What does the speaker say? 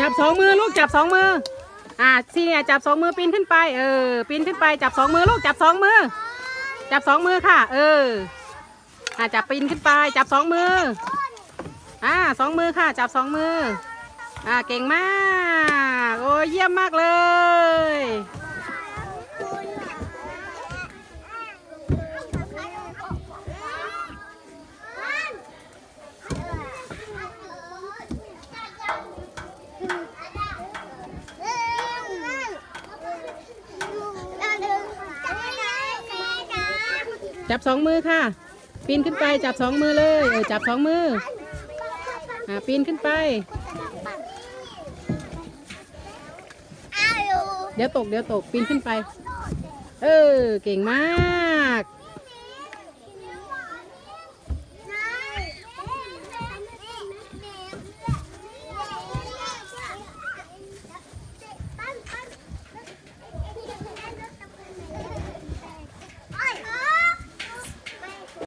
จับสองมือลูกจับสองมือ อ่าซี่เนี่ยจับสองมือปีนขึ้นไป เออปีนขึ้นไปจับสองมือลูกจับสองมือ จับสองมือค่ะ เออ อ่าจับปีนขึ้นไป จับสองมือ อ่าสองมือค่ะ จับสองมือ อ่าเก่งมาก โอ้ยเยี่ยมมากเลย จับสองมือค่ะ ปีนขึ้นไปจับสองมือเลยเออจับสองมืออ่าปีนขึ้นไป เดี๋ยวตกเดี๋ยวตกปีนขึ้นไป เออเก่งมาก